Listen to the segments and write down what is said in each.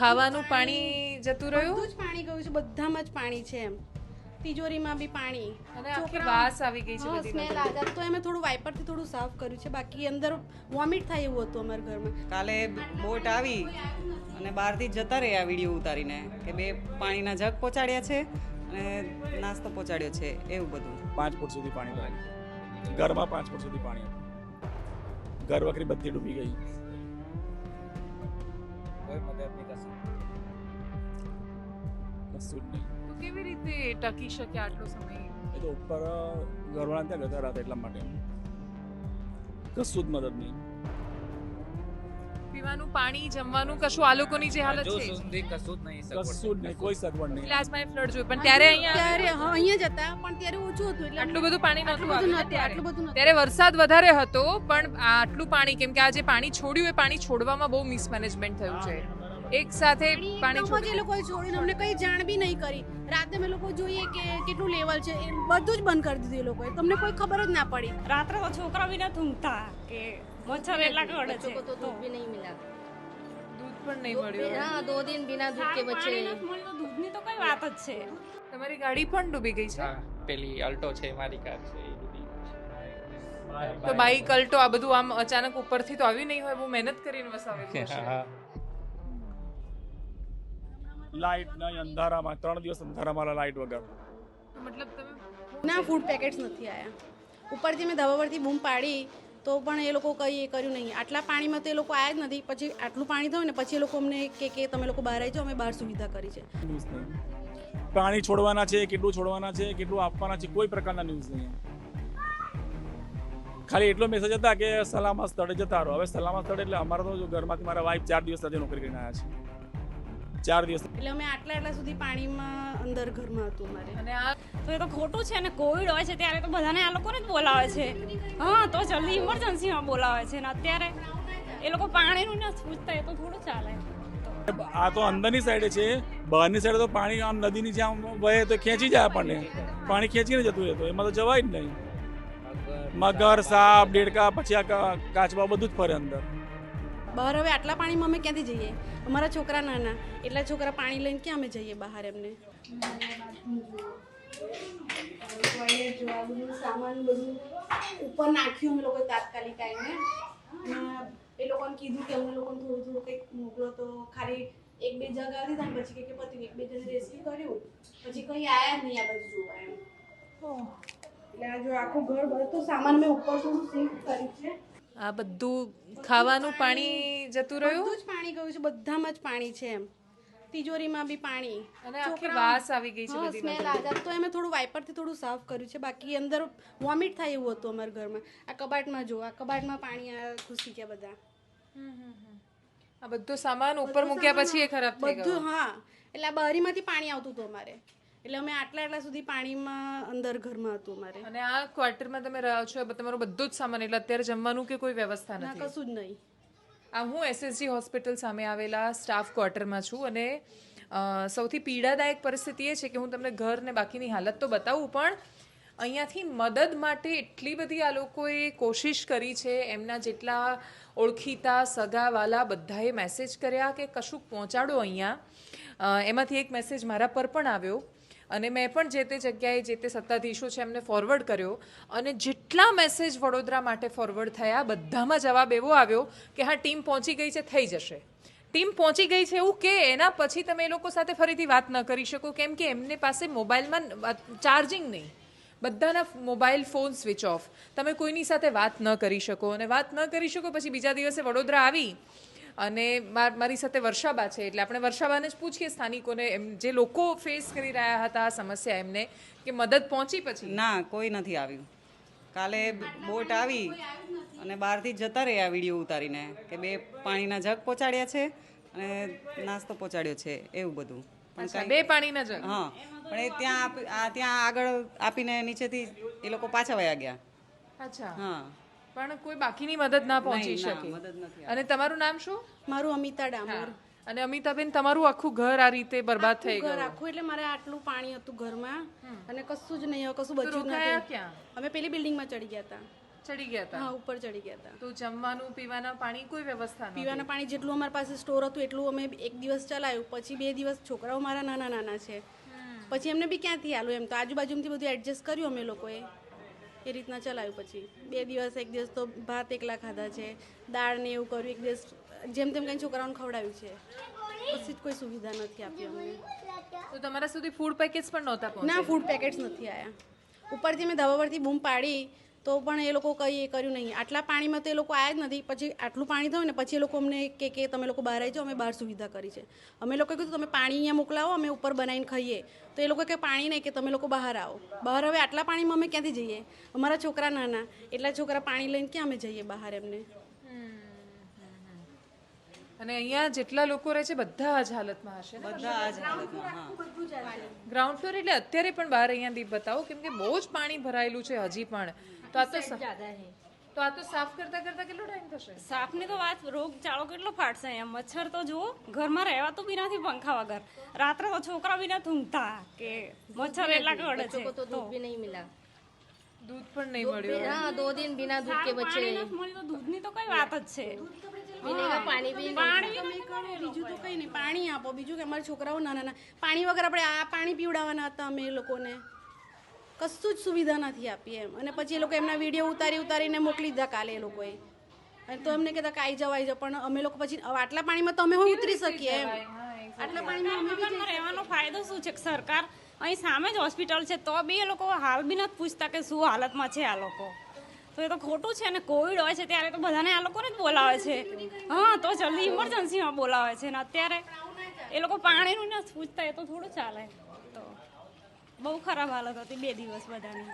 ખાવાનું પાણી જતું રહ્યું? બધું જ પાણી ગયું છે બધામાં જ પાણી છે એમ. તિજોરીમાં બી પાણી. અને આખી વાસ આવી ગઈ છે બધી સ્મેલ આજા તો એમે થોડું વાઇપરથી થોડું સાફ કર્યું છે બાકી અંદર વોમિટ થાય એવું હતું અમારા ઘરમાં. કાલે બોટ આવી અને બહારથી જતા રહ્યા વીડિયો ઉતારીને કે બે પાણીના જગ પહોંચાડ્યા છે અને નાસ્તો પહોંચાડ્યો છે એવું બધું. પાંચ ફૂટ સુધી પાણી ભરાયું. ઘરમાં પાંચ ફૂટ સુધી પાણી હતું. ઘર વખરી બધી ડૂબી ગઈ. કોઈ મદદ નહીં કશું કશું જ નહીં તો કેવી રીતે ટકી શકે આટલો સમય? એ તો ઉપર ઘરવાળા ત્યાં ગતા હતા એટલા માટે. કશું જ મદદ નહીં. પીવાનું પાણી જમવાનું કશું આ લોકોની જે હાલત છે. સુધી કશું જ નહીં કશું જ નહીં કોઈ સગવડ નહીં. એટલે માં ફ્લડ જોયું. પણ ત્યારે અહીંયા ત્યારે હા અહીંયા જ હતા પણ ત્યારે ઓછું હતું એટલે આટલું બધું પાણી નહોતું આટલું બધું ત્યારે વરસાદ વધારે હતો પણ આટલું પાણી કેમ કે આ જે પાણી છોડ્યું એ પાણી છોડવામાં બહુ મિસમેનેજમેન્ટ થયું છે. એક સાથે પાણી જે લોકોએ છોડીને અમને કંઈ જાણ બી નહીં કરી. રાતે અમે લોકો જોઈએ કે કેટલું લેવલ છે એ બધું જ બંધ કરી દીધું એ લોકોએ. તમને કોઈ ખબર જ ના પડી. રાત્રે તો છોકરા વિના નથી ઊંઘતા કે મચ્છર એટલા કરડે છે. તો દૂધ બી નહીં મિલા દૂધ પણ નહીં મળ્યું હા દો દિન બિના દૂધ કે બચ્ચે દૂધની તો કઈ વાત જ છે. તમારી ગાડી પણ ડૂબી ગઈ છે? પેલી અલ્ટો છે મારી કાર છે તો બાઈક અલ્ટો આ બધું આમ અચાનક ઉપરથી તો આવી નહીં હોય બહુ મહેનત કરીને વસાવે છે લાઇટ નહીં અંધારામાં ત્રણ દિવસ અંધારામાં લાઇટ વગર. મતલબ તમે ના ફૂડ પેકેટ્સ નથી આવ્યા ઉપરથી મેં ધાબા પરથી બૂમ પાડી તો પણ એ લોકો કંઈ એ કર્યું નહીં. આટલા પાણીમાં તો એ લોકો આવ્યા જ નથી. પછી આટલું પાણી થયું ને પછી એ લોકો અમને કે કે તમે લોકો બહાર આવી જાઓ અમે બહાર સુવિધા કરી છે. પાણી છોડવાના છે કેટલું છોડવાના છે કેટલું આપવાના છે કોઈ પ્રકારના ન્યૂઝ નહીં. ખાલી એટલો મેસેજ હતા કે સલામત સ્થળે જતા રહો. હવે સલામત સ્થળે એટલે અમારા તો ઘરમાંથી મારા વાઇફ ચાર દિવસ સાથે નોકરી કરીને આવ્યા છે. ચાર દિવસ. એટલે અમે આટલા આટલા સુધી પાણીમાં અંદર ઘરમાં હતું મારે અને આ તો એ તો ખોટું છે ને કોવિડ હોય છે ત્યારે તો બધાને આ લોકોને જ બોલાવે છે. હા તો જલ્દી ઇમરજન્સીમાં બોલાવે છે ને અત્યારે એ લોકો પાણીનું ના પૂછતા એ તો થોડું ચાલે. આ તો અંદરની સાઈડે છે. બહારની સાઈડે તો પાણી આમ નદીની જેમ વહે તો ખેંચી જાય આપણને. પાણી ખેંચીને જતું રહે તો એમાં તો જવાય જ નહીં. મગર સાપ ડેડકા પછી આ કા- કાચબા બધું જ ફરે અંદર. બહાર હવે આટલા પાણીમાં અમે ક્યાંથી જઈએ? અમારા છોકરા નાના. એટલા છોકરા પાણી લઈને ક્યાં અમે જઈએ બહાર એમને? સામાન બધું ઉપર નાખ્યું અમે લોકો તાત્કાલિક આવીને એ લોકોને કીધું કે અમને લોકોને થોડું થોડું કંઈક મોકલો તો ખાલી એક બે જગ્યા હતી ને પછી કે પત્યું એક બે જણ રેસ્ક્યુ કર્યું પછી કંઈ આયા નહીં આ બાજુ જોવા એમ એટલે આ જો આખું ઘર બધું સામાન મેં ઉપર થોડું શિફ્ટ કર્યું છે. આ બધું ખાવાનું પાણી જતું રહ્યું? બધું જ પાણી ગયું છે બધામાં જ પાણી છે એમ. તિજોરીમાં બી પાણી. અને આખી વાસ આવી ગઈ છે બધી સ્મેલ આ તો એમે થોડું વાઇપરથી થોડું સાફ કર્યું છે બાકી અંદર વોમિટ થાય એવું હતું અમારા ઘરમાં. આ કબાટમાં જો આ કબાટમાં પાણી આ ઘૂસી ગયા બધા. આ બધો સામાન ઉપર મૂક્યા પછી એ ખરાબ થઈ ગયો. બધું હા. એટલે આ બારીમાંથી પાણી આવતું હતું અમારે. એટલે અમે આટલા આટલા સુધી પાણીમાં અંદર ઘરમાં હતું અમારે. અને આ ક્વાર્ટરમાં તમે રહ્યા છો તમારો બધો જ સામાન એટલે અત્યારે જમવાનું કે કોઈ વ્યવસ્થા ના નથી? કશું જ નહીં. આ હું એસએસજી હોસ્પિટલ સામે આવેલા સ્ટાફ ક્વાર્ટરમાં છું અને સૌથી પીડાદાયક પરિસ્થિતિ એ છે કે હું તમને ઘર ને બાકીની હાલત તો બતાવું પણ અહીંયાથી મદદ માટે એટલી બધી આ લોકોએ કોશિશ કરી છે એમના જેટલા ઓળખીતા સગાવાલા બધાએ મેસેજ કર્યા કે કશુંક પહોંચાડો અહીંયા. એમાંથી એક મેસેજ મારા પર પણ આવ્યો. અને મેં પણ જે તે જગ્યાએ જે તે સત્તાધીશો છે એમને ફોરવર્ડ કર્યો અને જેટલા મેસેજ વડોદરા માટે ફોરવર્ડ થયા, બધામાં જવાબ એવો આવ્યો કે હા ટીમ પહોંચી ગઈ છે, થઈ જશે. ટીમ પહોંચી ગઈ છે એવું કે એના પછી તમે એ લોકો સાથે ફરીથી વાત ન કરી શકો, કેમ કે એમને પાસે મોબાઈલમાં ચાર્જિંગ નહીં. બધાના મોબાઈલ ફોન સ્વિચ ઓફ તમે કોઈની સાથે વાત ન કરી શકો અને વાત ન કરી શકો, પછી બીજા દિવસે વડોદરા આવી અને માર- સાથે વર્ષાબા છે એટલે આપણે વર્ષાબાને જ પૂછીએ સ્થાનિકોને એમ જે લોકો ફેસ કરી રહ્યા હતા આ સમસ્યા એમને કે મદદ પહોંચી પછી? ના કોઈ નથી આવ્યું. કાલે બોટ આવી અને બહારથી જતા રહ્યા વીડિયો ઉતારીને કે બે પાણીના જગ પહોંચાડ્યા છે અને નાસ્તો પહોંચાડ્યો છે એવું બધું. બે પાણીના જગ? હા પણ એ ત્યાં ત્યાં આગળ આપીને નીચેથી એ લોકો પાછા વયા ગયા. અચ્છા. હા. પણ કોઈ બાકીની મદદ ના પહોંચી શકે. અને તમારું નામ શું? મારું અમિતા ડામોર. અને અમિતાબેન તમારું આખું ઘર આ રીતે બરબાદ થઈ ઘર ગયું. આખું એટલે મારે આટલું પાણી હતું ઘરમાં. અને કશું જ નહીં કશું બચ્યું નથી. અમે પેલી બિલ્ડિંગમાં ચડી ગયા હતા. ચડી ગયા હતા? હા ઉપર ચડી ગયા હતા. તો જમવાનું પીવાના પાણી કોઈ વ્યવસ્થા પીવાના પાણી જેટલું અમારી પાસે સ્ટોર હતું એટલું અમે એક દિવસ ચલાવ્યું. પછી બે દિવસ છોકરાઓ મારા નાના નાના છે પછી એમને બી ક્યાંથી આલું એમ તો? આજુબાજુમાંથી બધું એડજસ્ટ કર્યું અમે લોકોએ. એ રીતના ચલાવ્યું પછી. બે દિવસ એક દિવસ તો ભાત એકલા ખાધા છે દાળ ને એવું કર્યું એક દિવસ જેમ તેમ કંઈ છોકરાઓને ખવડાવ્યું છે. પછી જ કોઈ સુવિધા નથી આપી અમને. તો તમારા સુધી ફૂડ પેકેટ્સ પણ નહોતા ના ફૂડ પેકેટ્સ નથી આવ્યા ઉપરથી મેં ધાબા પરથી બૂમ પાડી તો પણ એ લોકો કંઈ એ કર્યું નહીં. આટલા પાણીમાં તો એ લોકો આવ્યા જ નથી. પછી આટલું પાણી થયું ને, પછી એ લોકો અમને કે કે તમે લોકો બહાર આવી જાઓ, અમે બહાર સુવિધા કરી છે. અમે લોકોએ કીધું, તમે પાણી અહીંયા મોકલાવો, અમે ઉપર બનાવીને ખાઈએ. તો એ લોકો કે, પાણી નહીં, કે તમે લોકો બહાર આવો. બહાર હવે આટલા પાણીમાં અમે ક્યાંથી જઈએ? અમારા છોકરા નાના. એટલા છોકરા પાણી લઈને ક્યાં અમે જઈએ બહાર એમને? અને અહીંયા જેટલા લોકો રહે છે બધા જ હાલતમાં હશે બધા જ ગ્રાઉન્ડ ફ્લોર એટલે અત્યારે પણ બહાર અહીંયા દીપ બતાવો કેમ કે બહુ જ પાણી ભરાયેલું છે હજી પણ. તો આ તો તો આ તો સાફ કરતા કરતા કેટલો ટાઈમ થશે? સાફની તો વાત રોગ ચાળો કેટલો ફાટશે અહીંયા? મચ્છર તો જો ઘરમાં રહેવા તો બી નથી પંખા વગર. રાત્રે તો છોકરા બી ના કે મચ્છર એટલા કરડે છે તો દૂધ બી નહીં મિલા. દૂધ પણ નહીં મળ્યું હા દો દિન બિના દૂધ કે બચે. દૂધની તો કઈ વાત જ છે. વિનેગર પાણી બી પાણી બીજું તો કંઈ નહીં. પાણી આપો. બીજું કે અમારા છોકરાઓ નાના નાના. પાણી વગર આપણે આ પાણી પીવડાવવાના હતા અમે એ લોકોને. કશું જ સુવિધા નથી આપી એમ. અને પછી એ લોકો એમના વીડિયો ઉતારી ઉતારીને મોકલી દીધા કાલે એ લોકોએ. અને તો એમને કહેતા કે આવી જાવ આવી જાવ પણ અમે લોકો પછી આટલા પાણીમાં તો અમે હું ઉતરી શકીએ એમ? આટલા પાણીમાં રહેવાનો ફાયદો શું છે સરકાર અહીં સામે જ હોસ્પિટલ છે તો બી એ લોકો હાલ બી નથી પૂછતા કે શું હાલતમાં છે આ લોકો. તો એ તો ખોટું છે ને કોવિડ હોય છે ત્યારે તો બધાને આ લોકોને જ બોલાવે છે. હા, તો જલ્દી ઇમરજન્સીમાં બોલાવે છે ને, અત્યારે એ લોકો પાણીનું નથી પૂછતા, એ તો થોડું ચાલે. તો બહુ ખરાબ હાલત હતી બે દિવસ બધાની.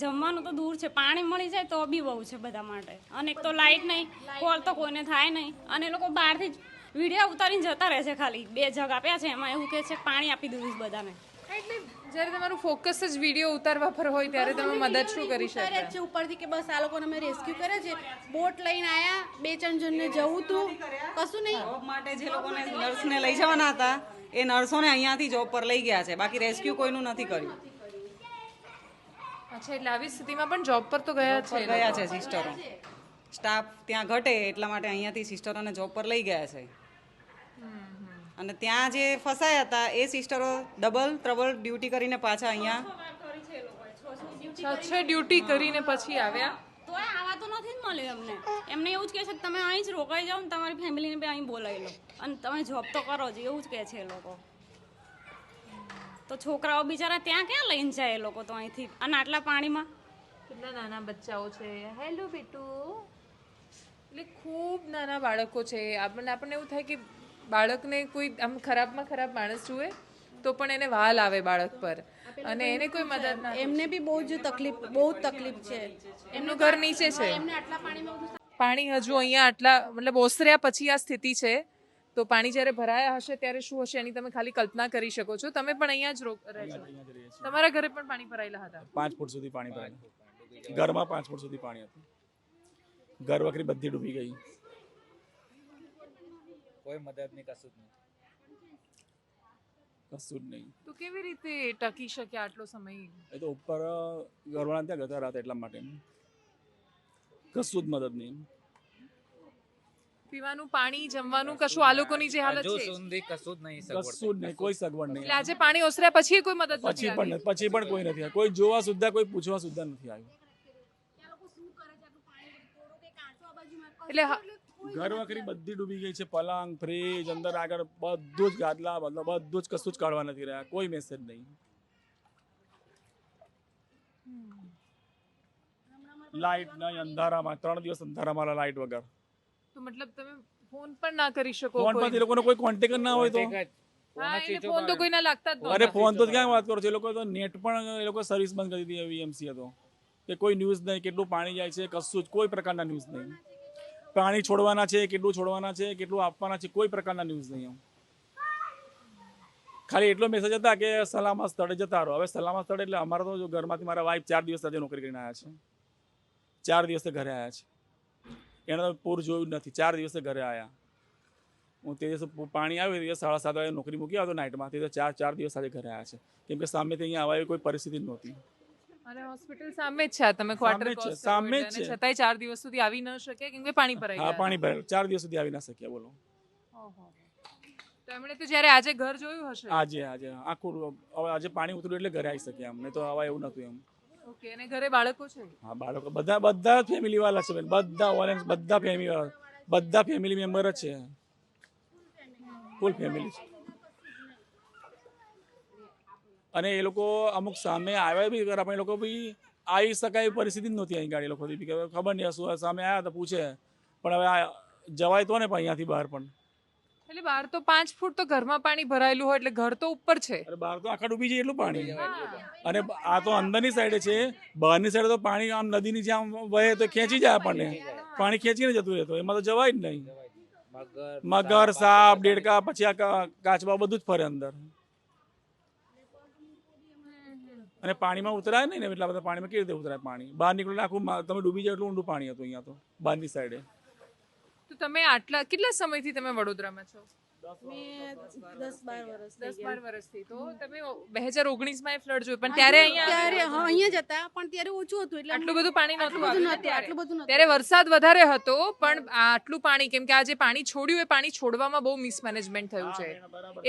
જમવાનું તો દૂર છે, પાણી મળી જાય તો બી બહુ છે બધા માટે. અને એક તો લાઈટ નહીં કોલ તો કોઈને થાય નહીં. અને એ લોકો બહારથી જ વીડિયો ઉતારીને જતા રહે છે ખાલી. બે જગ આપ્યા છે, એમાં એવું કે છે પાણી આપી દીધું બધાને. એટલે જ્યારે તમારું ફોકસ જ વીડિયો ઉતારવા પર હોય ત્યારે તમે મદદ શું કરી શકો છે ઉપરથી કે બસ આ લોકોને અમે રેસ્ક્યુ કરે છે. બોટ લઈને આયા બે ત્રણ જણને જવું તું. કશું નહીં. જોબ માટે જે લોકોને નર્સને લઈ જવાના હતા એ નર્સોને અહીંયાથી જોબ પર લઈ ગયા છે. બાકી રેસ્ક્યુ કોઈનું નથી કર્યું. અચ્છા એટલે આવી સ્થિતિમાં પણ જોબ પર તો ગયા છે ગયા છે સિસ્ટરો સ્ટાફ ત્યાં ઘટે એટલા માટે અહીંયાથી સિસ્ટરોને જોબ પર લઈ ગયા છે. અને ત્યાં જે ફસાયા હતા એ સિસ્ટરો ડબલ ત્રબલ ડ્યુટી કરીને પાછા અહીંયા છ ડ્યુટી કરીને પછી આવ્યા. તો આવા તો નથી જ મળ્યું એમને. એમને એવું જ કહે છે કે તમે અહીં જ રોકાઈ જાઓ ને તમારી ફેમિલીને બી અહીં બોલાવી લો. અને તમે જોબ તો કરો જ એવું જ કહે છે એ લોકો. તો છોકરાઓ બિચારા ત્યાં ક્યાં લઈને જાય એ લોકો તો અહીંથી? અને આટલા પાણીમાં? કેટલા નાના બચ્ચાઓ છે? હેલો બેટુ. એટલે ખૂબ નાના બાળકો છે. આપણને આપણને એવું થાય કે બાળકને કોઈ આમ ખરાબમાં ખરાબ માણસ જુએ તો પણ એને વાલ આવે બાળક પર. અને એને કોઈ મદદ ના એમને બી બહુ જ તકલીફ બહુ તકલીફ છે. એમનું ઘર નીચે છે. એમને આટલા પાણીમાં બધું પાણી હજુ અહીંયા આટલા મતલબ ઓસર્યા પછી આ સ્થિતિ છે. તો પાણી જ્યારે ભરાયા હશે ત્યારે શું હશે એની તમે ખાલી કલ્પના કરી શકો છો. તમે પણ અહીંયા જ રોક તમારા ઘરે પણ પાણી ભરાયેલા હતા? પાંચ ફૂટ સુધી પાણી ભરાયું ઘરમાં પાંચ ફૂટ સુધી પાણી હતું. ઘર વખરી બધી ડૂબી ગઈ. કોઈ મદદ નહીં કશું જ નહીં. કશું જ નહીં. તો કેવી રીતે ટકી શકે આટલો સમય? એ તો ઉપર ઘરવાળા ત્યાં ગતા હતા એટલા માટે. કશું જ મદદ નહીં. પીવાનું પાણી જમવાનું કશું આ લોકોની જે હાલત છે? સુધી કશું જ નહીં સગવડ કશું જ નહીં કોઈ સગવડ નહીં. એટલે આજે પાણી ઓસર્યા પછી કોઈ મદદ નથી પછી પણ પછી પણ કોઈ નથી આવ્યું. કોઈ જોવા સુદ્ધા કોઈ પૂછવા સુદ્ધા નથી આવ્યું. એટલે ઘર વખરી બધી ડૂબી ગઈ છે પલંગ ફ્રીજ અંદર આગળ બધું જ ગાદલા મતલબ બધું જ કશું જ કાઢવા નથી રહ્યા. કોઈ મેસેજ નહીં. લાઈટ નહીં અંધારામાં ત્રણ દિવસ અંધારામાં લાઈટ વગર. તો મતલબ તમે ફોન પણ ના કરી શકો ફોન પર એ લોકોનો કોઈ કોન્ટેક્ટ ના હોય તો. ફોન તો કોઈના લાગતા જ અરે ફોન તો ક્યાં વાત કરો છો? એ લોકો તો નેટ પણ એ લોકો સર્વિસ બંધ કરી દીધી વીએમસી હતો કે કોઈ ન્યૂઝ નહીં કેટલું પાણી જાય છે કશું જ કોઈ પ્રકારના ન્યૂઝ નહીં. પાણી છોડવાના છે, કેટલું છોડવાના છે, કેટલું આપવાના છે, કોઈ પ્રકારના ન્યૂઝ નહીં આવું. ખાલી એટલો મેસેજ હતા કે સલામત સ્થળે જતા રહો. હવે સલામત સ્થળે એટલે અમારા તો ઘરમાંથી મારા વાઈફ ચાર દિવસ સાથે નોકરી કરીને આવ્યા છે. ચાર દિવસે ઘરે આવ્યા છે. એને પૂર જોયું નથી. ચાર દિવસે ઘરે આવ્યા હું તે દિવસે પાણી આવ્યું તે સાડા સાત વાગે નોકરી મૂકી આવતો નાઇટમાં તે ચાર ચાર દિવસ સાથે ઘરે આવ્યા છે. કેમ કે સામેથી અહીંયા આવવા એવી કોઈ પરિસ્થિતિ નહોતી. અને હોસ્પિટલ સામે જ છે તમે ક્વાર્ટર છે, સામે જ છે. છતાંય ચાર દિવસ સુધી આવી ન શકે કેમ કે પાણી ભરાઈ હા પાણી ભરેલું ચાર દિવસ સુધી આવી ન શક્યા બોલો. ઓહો. તો તો જ્યારે આજે ઘર જોયું હશે? આજે આજે. આખું હવે આજે પાણી ઉતર્યું એટલે ઘરે આવી શક્યા અમને. તો આવા એવું નતું એમ. ઓકે અને ઘરે બાળકો છે? હા બાળકો. બધા બધા ફેમિલી વાળા છે બેન બધા ઓરેન્જ બધા ફેમિલી વાળા બધા ફેમિલી મેમ્બર જ છે. ફૂલ ફેમિલી છે. અને એ લોકો અમુક સામે આવ્યા બી ખરા પણ એ લોકો બી આવી શકાય એવી પરિસ્થિતિ જ નહોતી અહીં ગાડી લોકોથી. બી કે ખબર નહીં શું સામે આવ્યા તો પૂછે. પણ હવે આ જવાય તો ને પણ અહીંયાથી બહાર પણ. એટલે બહાર તો પાંચ ફૂટ તો ઘરમાં પાણી ભરાયેલું હોય એટલે ઘર તો ઉપર છે. અરે બહાર તો આખા ડૂબી જાય એટલું પાણી. અને આ તો અંદરની સાઈડે છે બહારની સાઈડે તો પાણી આમ નદીની જેમ વહે તો ખેંચી જાય આપણને. પાણી ખેંચીને જતું રહેતો એમાં તો જવાય જ નહીં. મગર મગર સાપ ડેડકા પછી આ કા- કાચબા બધું જ ફરે અંદર. અને પાણીમાં ઉતરાય નહીં ને, એટલા બધા પાણીમાં કેવી રીતે ઉતરાય પાણી? બહાર નીકળો આખું તમે ડૂબી જાય એટલું ઊંડું પાણી હતું અહીંયા તો, બહારની સાઈડે તો તમે આટલા, કેટલા સમયથી તમે વડોદરામાં છો? મેં દસ બાર વર્ષ દસ બાર વર્ષથી તો તમે બે હજાર ઓગણીસમાં એ ફ્લડ જોયું પણ ત્યારે અહીંયા ત્યારે હા અહીંયા જ હતા પણ ત્યારે ઓછું હતું એટલે આટલું બધું પાણી નહોતું આટલું બધું આવ્યું. ને નહોતું ત્યારે. આટલું બધું નહોતું. ત્યારે વરસાદ વધારે હતો પણ આટલું પાણી કેમ કે આ જે પાણી છોડ્યું એ પાણી છોડવામાં બહુ મિસમેનેજમેન્ટ થયું છે.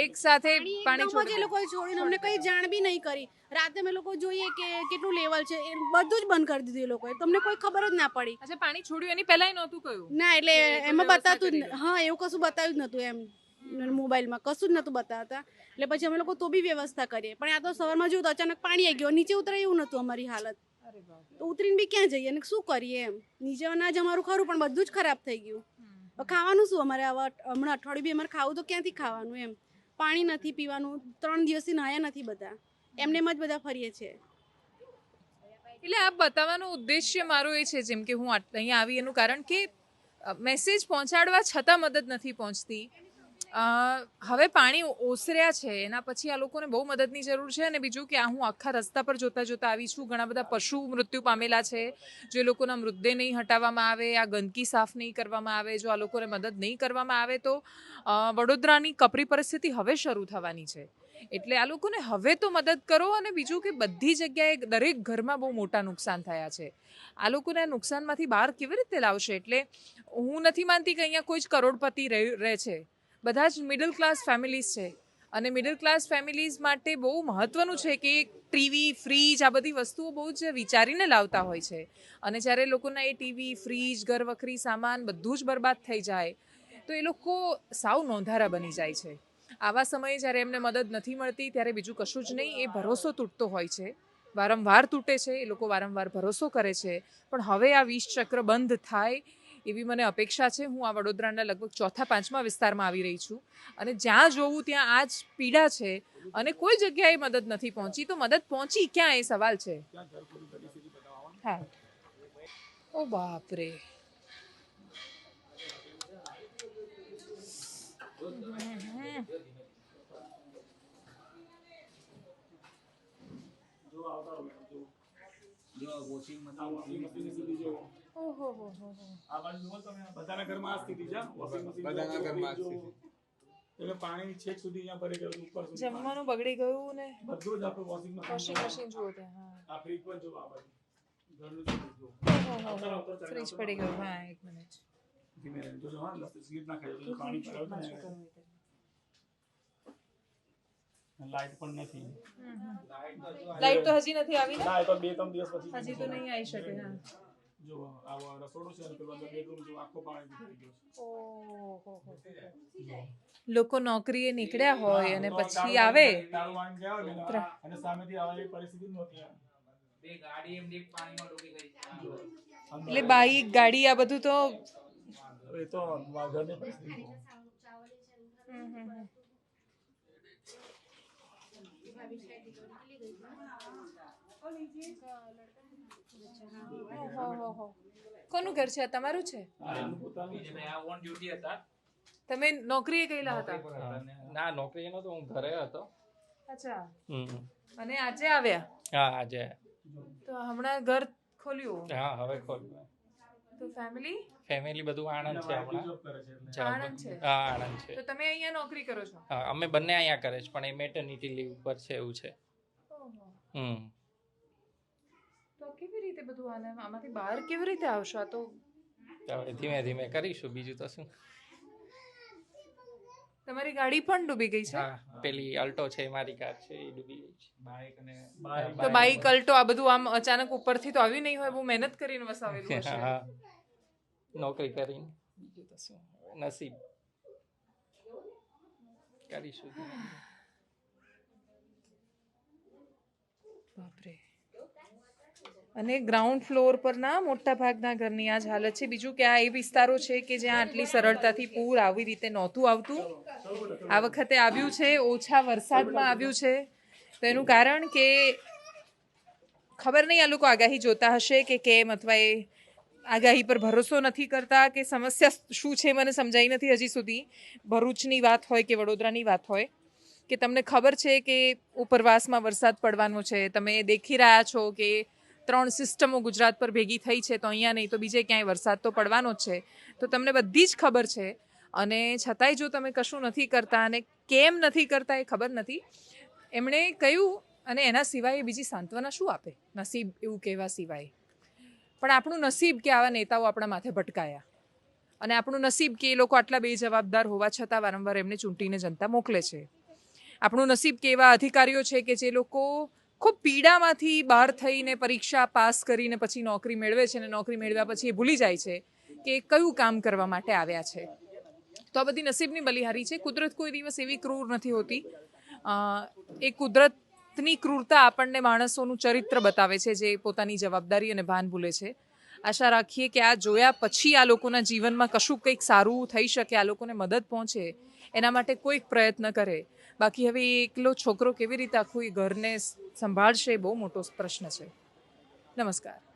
એક સાથે પાણી એકદમ એ છોડી લોકોએ છોડીને અમને કઈ જાણ બી નહીં કરી. રાતે અમે લોકો જોઈએ કે કેટલું લેવલ છે એ બધું જ બંધ કરી દીધું એ લોકોએ. તમને કોઈ ખબર જ ના પડી. અચ્છા પાણી છોડ્યું એની પહેલા નહોતું કહ્યું ના એટલે એમાં બતાતું બતાવતું જ હા એવું કશું બતાવ્યું જ નતું એમ. મોબાઈલમાં કશું જ નહોતું બતાવતા. એટલે પછી અમે લોકો તો બી વ્યવસ્થા કરીએ. પણ આ તો સવારમાં જોયું તો અચાનક પાણી આવી ગયું. નીચે ઉતરે એવું નહોતું અમારી હાલત. તો ઉતરીને બી ક્યાં જઈએ? અને શું કરીએ એમ? નીચે અનાજ અમારું ખરું પણ બધું જ ખરાબ થઈ ગયું. ખાવાનું શું? અમારે આવા હમણાં અઠવાડિયું બી અમારે ખાવું તો ક્યાંથી ખાવાનું એમ? પાણી નથી પીવાનું. ત્રણ દિવસથી નાહ્યા નથી બધા. એમને એમ જ બધા ફરીએ છીએ એટલે આ બતાવવાનો ઉદ્દેશ્ય મારો એ છે જેમ કે હું અહીંયા આવી એનું કારણ કે મેસેજ પહોંચાડવા છતાં મદદ નથી પહોંચતી. હવે પાણી ઓસર્યા છે, એના પછી આ લોકોને બહુ મદદની જરૂર છે અને બીજું કે આ હું આખા રસ્તા પર જોતા જોતા આવી છું. ઘણા બધા પશુ મૃત્યુ પામેલા છે, જે લોકોના મૃતદેહ નહીં હટાવવામાં આવે, આ ગંદકી સાફ નહીં કરવામાં આવે, જો આ લોકોને મદદ નહીં કરવામાં આવે તો વડોદરાની કપરી પરિસ્થિતિ હવે શરૂ થવાની છે. એટલે આ લોકોને હવે તો મદદ કરો અને બીજું કે બધી જગ્યાએ દરેક ઘરમાં બહુ મોટા નુકસાન થયા છે. આ લોકોને આ નુકસાનમાંથી બહાર કેવી રીતે લાવશે? એટલે હું નથી માનતી કે અહીંયા કોઈ જ કરોડપતિ રહે છે. બધા જ મિડલ ક્લાસ ફેમિલીઝ છે. અને મિડલ ક્લાસ ફેમિલીઝ માટે બહુ મહત્ત્વનું છે કે ટીવી ફ્રીજ આ બધી વસ્તુઓ બહુ જ વિચારીને લાવતા હોય છે. અને જ્યારે લોકોના એ ટીવી ફ્રીજ ઘર વખરી સામાન બધું જ બરબાદ થઈ જાય, તો એ લોકો સાવ નોંધારા બની જાય છે. આવા સમયે જ્યારે એમને મદદ નથી મળતી, ત્યારે બીજું કશું જ નહીં, એ ભરોસો તૂટતો હોય છે. વારંવાર તૂટે છે, એ લોકો વારંવાર ભરોસો કરે છે. પણ હવે આ વિષચક્ર બંધ થાય એવી મને અપેક્ષા છે. હું આ વડોદરાના લગભગ ચોથા, પાંચમા વિસ્તારમાં આવી રહી છું અને જ્યાં જોવું ત્યાં આ જ પીડા છે અને કોઈ જગ્યાએ મદદ નથી પહોંચી. તો મદદ પહોંચી ક્યાં એ સવાલ છે? હા. ઓ બાપરે. ઓહો હો હો હો. આ બાજુ જુઓ તમે, બધાના ઘરમાં આ સ્થિતિ છે વોશિંગ મશીન બધાના ઘરમાં આ સ્થિતિ. એટલે પાણી છેક સુધી અહીંયા ભરી ગયું ઉપર સુધી જમવાનું બગડી ગયું ને? બધું જ આપણે વોશિંગ વોશિંગ મશીન મશીન જુઓ ત્યાં હા. આ ફ્રીજ પણ જુઓ આ બાજુ. ઘરનું જુઓ. ઓહો હો હો. ફ્રીજ પડી ગયું હા એક મિનિટ ધીમે ધીમે જોજો હા, લસ- સ્લીપ ના ખાઈ પાણી ભરાયું ને. લાઈટ પણ નથી. લાઈટ તો હજી નથી આવી ને? લાઈટ તો બે ત્રણ દિવસ પછી હજી તો નહીં આવી શકે હા. જો આ રસોડું છે અને પેલો અંદર બેડરૂમ જો આખો પાણી ભરી ગયો છે. ઓહો. લોકો નોકરીએ નીકળ્યા હોય અને પછી આવે. તાળું વાંગ ગયા હોય અને સામેથી આવે પરિસ્થિતિ નહોતી એટલે બાઈક ગાડી આ બધું તો એ તો ઘરની પરિસ્થિતિ ઓહો. કોનું ઘર છે? તમારું છે? આ એનું પોતાનું ઓન ડ્યુટી હતા તમે નોકરીએ ગયેલા હતા? ના નોકરી નતો હું ઘરે હતો. અચ્છા. અને આજે આવ્યા? હા આજે. તો હમણાં ઘર ખોલ્યું? હા હવે ખોલ્યું. તો ફેમિલી ફેમિલી બધું આણંદ છે હમણાં. આણંદ છે? હા આણંદ છે. તો તમે અહીંયા નોકરી કરો છો? હા અમે બંને અહીંયા કરે છે પણ એ મેટરનિટી લીવ પર છે એવું છે. હમ. રીતે બધું આને આમાંથી બહાર કેવી રીતે આવશો? આ તો ધીમે ધીમે કરીશું. બીજું તો શું? તમારી ગાડી પણ ડૂબી ગઈ છે? હા પેલી અલ્ટો છે મારી કાર છે એ ડૂબી ગઈ છે. બાઇક અને તો બાઈક. અલ્ટો આ બધું આમ અચાનક ઉપરથી તો આવી નહીં હોય બહુ મહેનત કરીને વસાવેલું હશે. હા. નોકરી કરીને. બીજું તો શું? નસીબ. કરીશું. બાપરે. અને ગ્રાઉન્ડ ફ્લોર પરના મોટા ભાગના ઘરની આ જ હાલત છે. બીજું કે આ એ વિસ્તારો છે કે જ્યાં આટલી સરળતાથી પૂર આવી રીતે નહોતું આવતું. આ વખતે આવ્યું છે, ઓછા વરસાદમાં આવ્યું છે. તો એનું કારણ કે ખબર નહીં આ લોકો આગાહી જોતા હશે કે કેમ અથવા એ આગાહી પર ભરોસો નથી કરતા કે સમસ્યા શું છે મને સમજાઈ નથી હજી સુધી. ભરૂચની વાત હોય કે વડોદરાની વાત હોય કે તમને ખબર છે કે ઉપરવાસમાં વરસાદ પડવાનો છે. તમે દેખી રહ્યા છો કે ત્રણ સિસ્ટમો ગુજરાત પર ભેગી થઈ છે, તો અહીંયા નહીં તો બીજે ક્યાંય વરસાદ તો પડવાનો જ છે. તો તમને બધી જ ખબર છે. અને છતાંય જો તમે કશું નથી કરતા અને કેમ નથી કરતા એ ખબર નથી, એમણે કહ્યું અને એના સિવાય બીજી સાંત્વના શું આપે? નસીબ એવું કહેવા સિવાય. પણ આપણું નસીબ કે આવા નેતાઓ આપણા માથે ભટકાયા. અને આપણું નસીબ કે એ લોકો આટલા બેજવાબદાર હોવા છતાં વારંવાર એમને ચૂંટીને જનતા મોકલે છે. આપણું નસીબ કે એવા અધિકારીઓ છે કે જે લોકો ખૂબ પીડામાંથી બહાર થઈને પરીક્ષા પાસ કરીને પછી નોકરી મેળવે છે અને નોકરી મેળવ્યા પછી એ ભૂલી જાય છે કે કયું કામ કરવા માટે આવ્યા છે. તો આ બધી નસીબની બલિહારી છે. કુદરત કોઈ દિવસ એવી ક્રૂર નથી હોતી. એ કુદરતની ક્રૂરતા આપણને માણસોનું ચરિત્ર બતાવે છે જે પોતાની જવાબદારી અને ભાન ભૂલે છે. આશા રાખીએ કે આ જોયા પછી આ લોકોના જીવનમાં કશું કંઈક સારું થઈ શકે, આ લોકોને મદદ પહોંચે, એના માટે કોઈક પ્રયત્ન કરે. બાકી હવે એકલો છોકરો કેવી રીતે આખું એ ઘરને સંભાળશે એ બહુ મોટો પ્રશ્ન છે. નમસ્કાર.